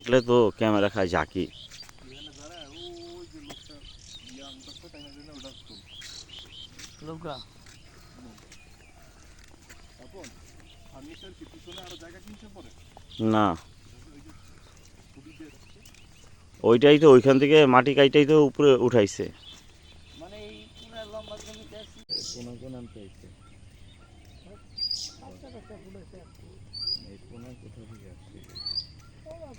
দেখলে তো ক্যামেরা খায় ঝাঁকি। না। ওইটাই তো ওইখান থেকে মাটি কাইটাই তো উপরে উঠাইছে। মানে মনে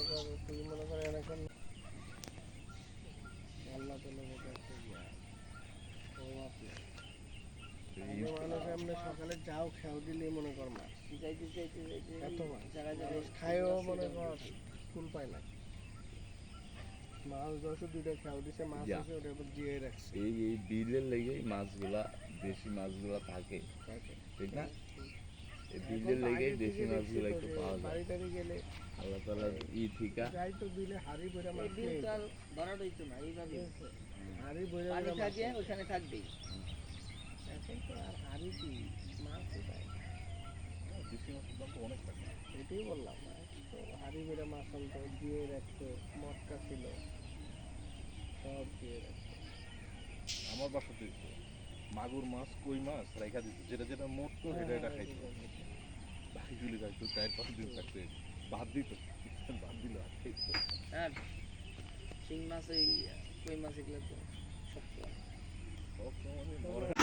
কর তুই মনে কর এখন আল্লাহ তালা মতো একটা ও আপনি আগে মানুষ এমনি সকালে যাও খেয়াও দিলে মনে কর মাছ যাইতে যাইতে যাইতে এত মাছ মানুষ খায়ও মনে কর ফুল পায় না মাছ দশ দুইটা খেয়াও দিছে মাছ আছে ওটা এবার জিয়ে রাখছে এই এই বিলের লেগেই মাছগুলা দেশি মাছগুলা থাকে। ঠিক না? এই বিলের লেগেই দেশি মাছগুলা একটু পাওয়া যায়। বাড়ি আল্লাহ তালার ই ঠিকা। ওখানে থাকবেই। এটাই বললাম হাড়ি বইরা মাছ আনতো দিয়ে রাখতো মটকা ছিল। সব দিয়ে রাখতো আমার বাসাতে মাগুর মাছ কই মাছ রাইখা দিত যেটা যেটা মরতো সেটা এটা খাইতো বাকিগুলি খাইতো চার পাঁচ দিন থাকতে ভাত দিত ভাত দিল আর খাইতো। আর শিং মাছ এই কই মাছ এগুলো তো? সব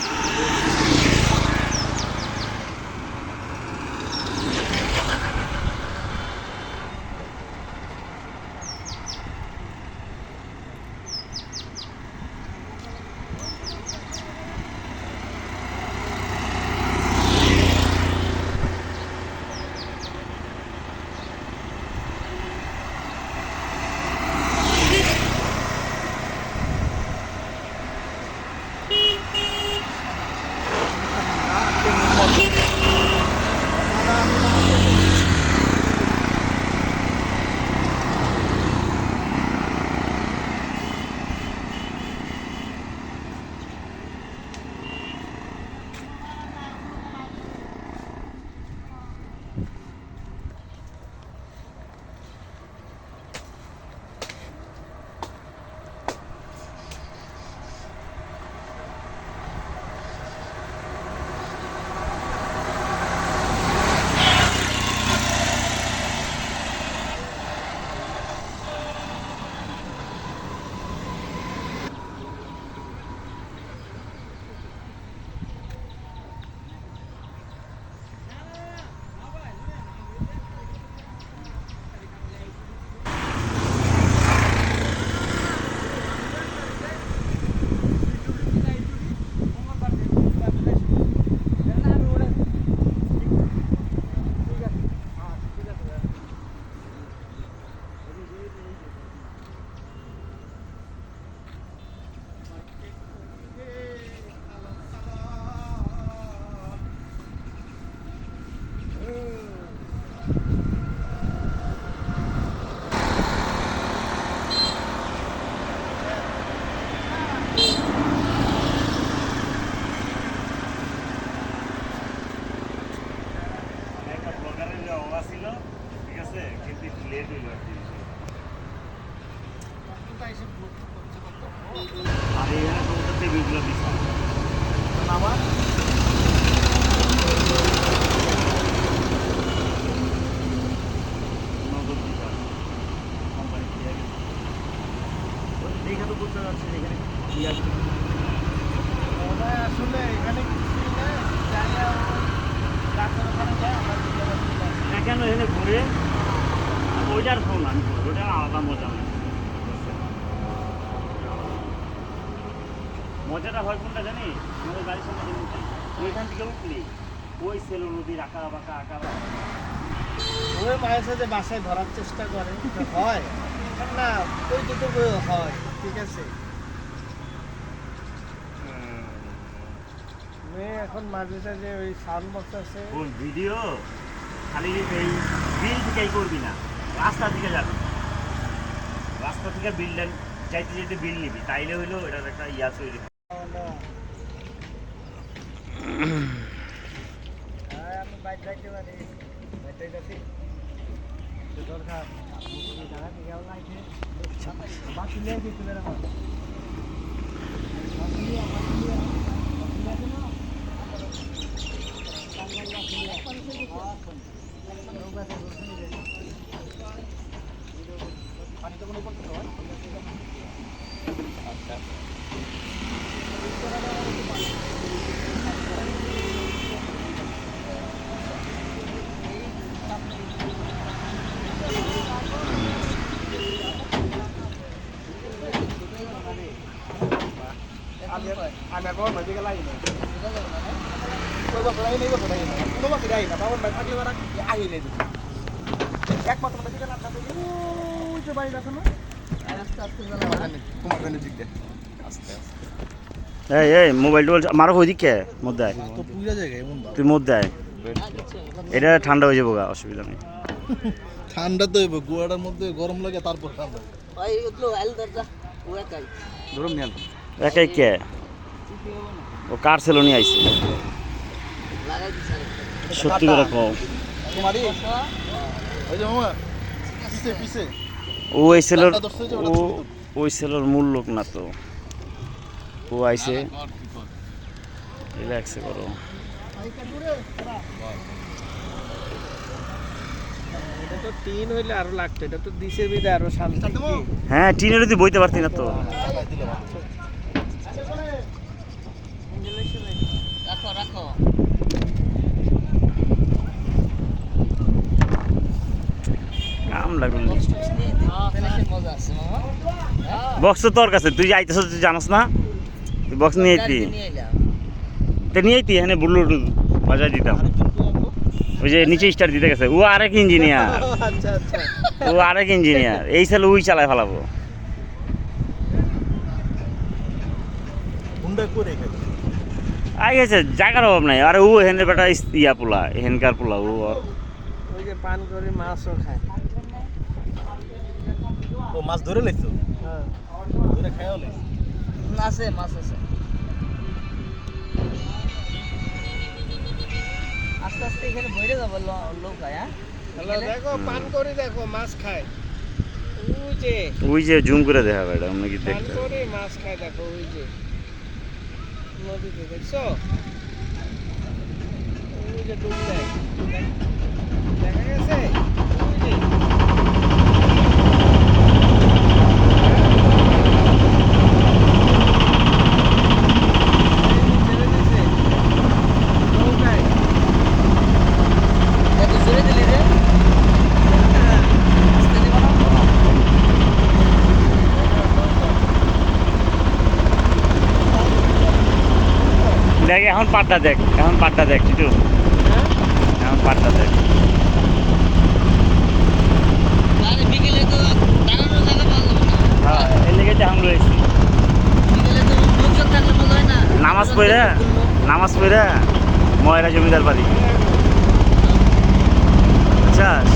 ব্লগারের ঠিক আছে কিন্তু একটু লেট হইল আর কি আর এখানে টেবিলগুলো দিচ্ছে আবার নজর দিতে হবে কোম্পানি দিয়ে গেছে এইখানে তো বুঝতে পারছি এখানে ইয়া ওরা আসলে এখানে কিছুই না জায়গা ডাক্তার ওখানে যায় আমরা দুজনে মিলে আসি। না কেন এখানে ঘুরে ওইটার ফোন আমি ওইটার আলাদা মজা না মজাটা হয় কোনটা জানি আমাদের বাড়ির সামনে ওইখান থেকে উঠলি। ওই সেলো নদীর আঁকা বাঁকা আঁকা বাঁকা। ওই মাঝে সাথে বাসায় ধরার চেষ্টা করে হয়। না ওই দুটো হয় ঠিক আছে। মেয়ে এখন মাঝে সাঝে ওই সাউন্ড বক্স আছে। ভিডিও খালি এই বিল থেকেই করবি না, রাস্তা থেকে যাবি। রাস্তা থেকে বিল যাইতে যেতে বিল নিবি, তাইলে হইল এটার একটা ইয়া তৈরি। হয়। হ্যাঁ আমি বাইক যাইতে পারি বাইক যাইতেছি আমি এখন নদীকে লাগি না কই বছর আগে নেই বছর আগে কোনো বছর আগে না বাবন ভাই থাকলে ওরা আগে নেই একমাত্র নদীকে না থাকলে ওই যে বাড়ি দেখো না আস্তে আস্তে জ্বালা তোমার কানে দিক দে আস্তে আস্তে এই এই মোবাইল টোবাইল মারো ওইদিকে মধ্যে আয় তো পুরা জায়গায় এমন তুই মধ্যে আয় এটা ঠান্ডা হয়ে যাব গা অসুবিধা নেই। ঠান্ডা তো হইব গুয়াটার মধ্যে গরম লাগে তারপর ঠান্ডা। ওই উঠল আল দরজা ধরুন একাই কে? ও কার সেলো নিয়ে আইছে। সত্যি করে কও। ও এই ওটা ও ওই সেলোর মূল লোক না তো। ও আইছে। রিল্যাক্সে করো। এটা টিন হইলে আরও লাগতো এটা তো দিছে বিদে আরও শান্তি। হ্যাঁ টিনের যদি বইতে পারতি না তো। রাখো বক্স তো তোর কাছে তুই আইতেছ তুই জানাস না? তুই বক্স নিয়ে আইতি। গাড়িতে নিয়ে এলাম। তো নিয়ে আইতি এখানে ব্লুটুথ দিতাম। ওই যে নিচে স্টার দিতে গেছে ও আরেক ইঞ্জিনিয়ার আচ্ছা আচ্ছা। ও আরেক ইঞ্জিনিয়ার এই সালে ওই চালায় ফেলাবো। হুন্ডা করে আই গেছে জায়গার অভাব নাই। আরে ও এখানে বেটা ইয়া পোলা এখানকার পোলা ও ওই যে পান করে মাছও খায়। ও মাছ ধরে লাইছো? হ্যাঁ। ধরে খায়ও লাইছো? আছে মাছ আছে। আস্তে আস্তে এখানে ভরে যাব লোক আয় হ্যাঁ? দেখো পান করে দেখো মাছ খায়। ওই যে। ওই যে জুম করে দেখা বেটা আমরা কি পান দেখতে করে মাছ খায় দেখো ওই যে। নদীতে দেখছ ওই যে ডুব দেখ- দেখা গেছে ওই যে ছেড়ে দিছে নৌকায় এত জোরে দিলি রে আস্তে দিবা না দেখ এখন পাটটা দেখ এখন পাটটা দেখ কিছু এখন পাটটা দেখ। হ্যাঁ হয় নামাজ পড়ে নামাজ পড়ে ময়রা জমিদার বাড়ি। বুঝছাস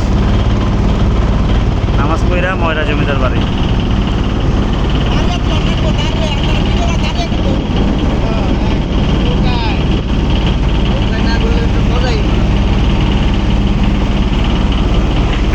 নামাজ পড়ে ময়রা জমিদার বাড়ি নৌকায় না ঘুরলে তো মজাই না।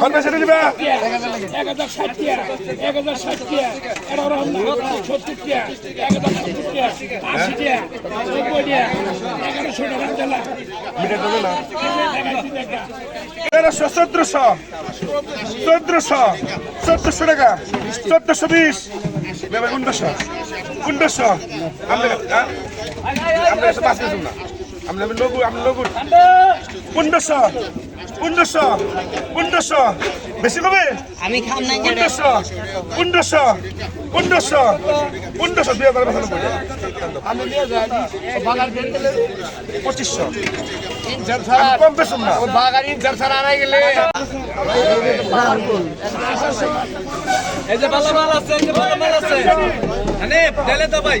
সর্বশেষ নিবা এক হাজার ষাট টিয়া এক হাজার ষাট টিয়া এগারো সত্তর টিয়া এক হাজার সত্তর টিয়া আশি টিয়া নব্বই টিয়া এগারোশো টাকা জেলা তেরোশো চোদ্দশো। চোদ্দশো চোদ্দশো টাকা চোদ্দশো বিশ। ব্যাপার উন্নশো উন্নশো আমরা পাঁচ না। আমরা লঘু আমরা লঘু। উন্নশো উন্নশো উন্নশো বেশি কবে? আমি খাম নাই উন্নশো উন্নশো দুই হাজার পঁচিশশো। এই যে ভালো মাল আছে এই যে ভালো মাল আছে ভাই।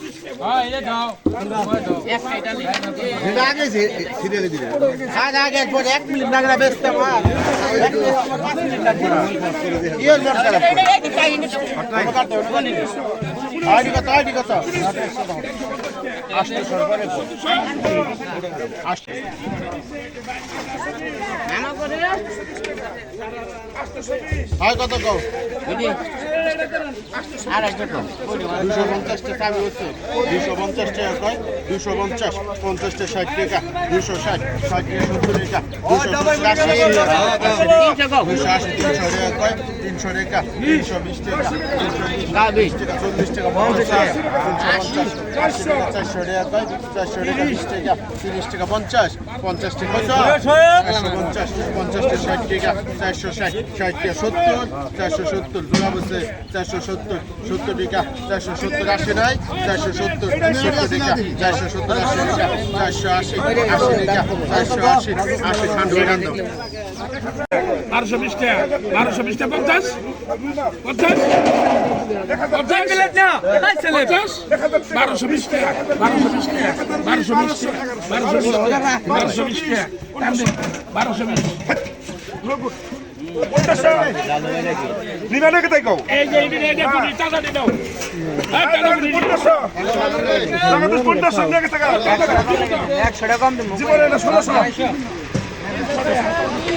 আগে ছিটে দিলে আগে আগে একবার এক মিনিট না গেলে বেচতে আমার আইডি কত আইডি কত হয় কত কও দুশো পঞ্চাশটা চাবি হচ্ছে। দুশো পঞ্চাশ টাকা কয়? দুশো পঞ্চাশ। পঞ্চাশটা ষাট টাকা। দুশো ষাট ষাট টাকা সত্তর টাকা। দুশো আশি তিনশো টাকা কয়? তিনশো টাকা তিনশো বিশ টাকা তিনশো বিশ টাকা চল্লিশ টাকা পঞ্চাশ পঞ্চাশ চারশো টাকা চারশো। টাকা চারশো টাকা বিশ টাকা তিরিশ টাকা পঞ্চাশ পঞ্চাশ টাকা চারশো পঞ্চাশ পঞ্চাশটা ষাট টাকা চারশো ষাট ষাট টাকা সত্তর চারশো সত্তর জোড়া বসে চারশো সত্তর সত্তর টাকা চারশো সত্তর আশি নাই চারশো সত্তর সত্তর টাকা চারশো সত্তর আশি টাকা চারশো আশি আশি টাকা চারশো আশি আশি ঠান্ডা বারোশো বিশ টাকা বারোশো বিশ টাকা পঞ্চাশ পঞ্চাশ পঞ্চাশ, বারোশো বিশ টাকা বারোশো বিশ টাকা বারোশো বিশ টাকা বারোশো বিশ টাকা বারোশো বিশ টাকা বারোশো বিশ নিবেন কোথায় কও এই যে এই যে জীবনে 1600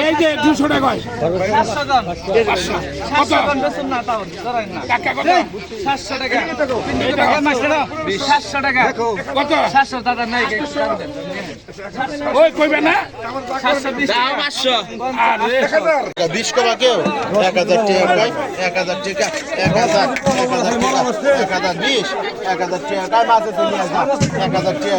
এই যে দুশো টাকায় সাতশো টাকা কত? সাতশো দাদা নাই ওই কইবে না বিশ কবা কেউ এক হাজার টাকা এক হাজার টাকা এক হাজার এক হাজার টাকা এক হাজার বিশ এক হাজার টাকা মাঝে চলে আসা এক হাজার টাকা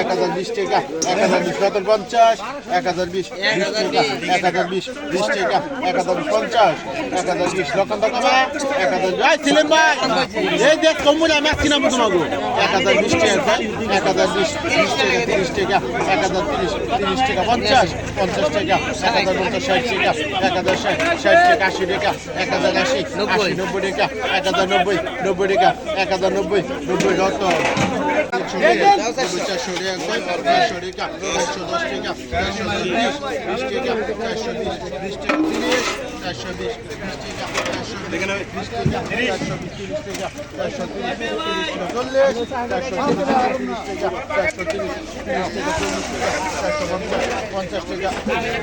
এক হাজার বিশ টাকা এক হাজার বিশ কত পঞ্চাশ এক হাজার বিশ টাকা এক হাজার বিশ বিশ টাকা এক হাজার বিশ পঞ্চাশ এক হাজার বিশ লক্ষণ টাকা এক হাজার ভাই ছিলেন ভাই এই দেখ কমুলে আমি আসছি না তোমাকে এক হাজার বিশ টাকা এক হাজার বিশ বিশ টাকা তিরিশ টাকা এক হাজার তিরিশ তিরিশ টাকা পঞ্চাশ পঞ্চাশ টাকা এক হাজার পঞ্চাশ ষাট টাকা এক হাজার ষাট ষাট টাকা আশি টাকা এক হাজার আশি আশি নব্বই টাকা এক হাজার নব্বই নব্বই টাকা এক হাজার নব্বই নব্বই যত চারশো টাকা চারশো টাকা চারশো দশ টাকা চারশো বিশ টাকা বিশ বিশ টাকা তিরিশ চারশো বিশ টাকা চারশো বিশ টাকা চারশো তিরিশ টাকা চারশো তিরিশ টাকা টাকা টাকা টাকা পঞ্চাশ পঞ্চাশ টাকা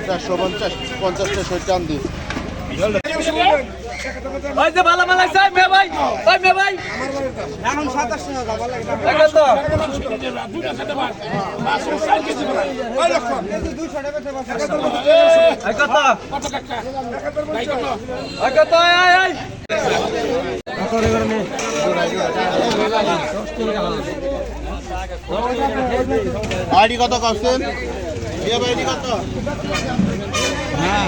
চারশো পঞ্চাশ পঞ্চাশটা সৈতান দিন ভাই, যে ভালো ভালো আছে মে ভাই, ওই মে ভাই। এখন 27 টাকা ভালো ভাই ওই লক্ষ আই আই এখন আইডি কত কস্টেন বিয়ে আইডি কত? হ্যাঁ